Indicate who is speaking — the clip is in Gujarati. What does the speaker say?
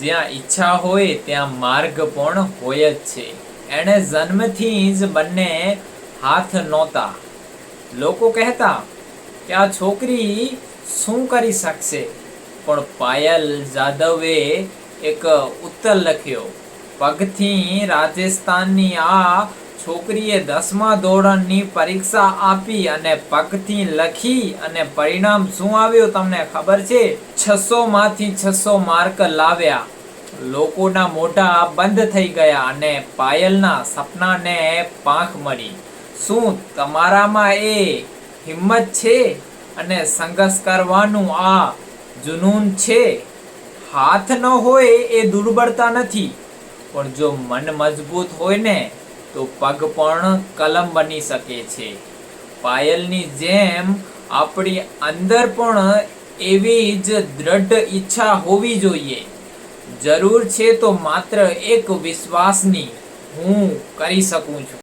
Speaker 1: જ્યાં ઈચ્છા હોય ત્યાં માર્ગ પણ હોય જ છે. એણે જન્મથી જ બંને હાથ નહોતા. લોકો કહેતા કે આ છોકરી શું કરી શકશે? પણ પાયલ જાદવે એક ઉત્તર લખ્યો, પગથી રાજસ્થાનની આ છોકરીએ દસમા ધોરણની પરીક્ષા આપી અને પગથી લખી અને પરિણામ શું આવ્યું તમને ખબર છે? છસો માંથી છસો માર્ક લાવ્યા. લોકોના મોઢા બંધ થઈ ગયા અને પાયલના સપનાને પાંખ મળી. શું તમારામાં એ હિંમત છે? અને સંઘર્ષ કરવાનું આ જુનૂન છે? હાથ ન હોય એ દુર્બળતા નથી. પણ જો મન મજબૂત હોય ને તો પગ પણ કલમ બની શકે છે. પાયલની જેમ આપણી અંદર પણ એવી જ દ્રઢ ઈચ્છા હોવી જોઈએ. જરૂર છે તો માત્ર એક વિશ્વાસની હું કરી શકું છું.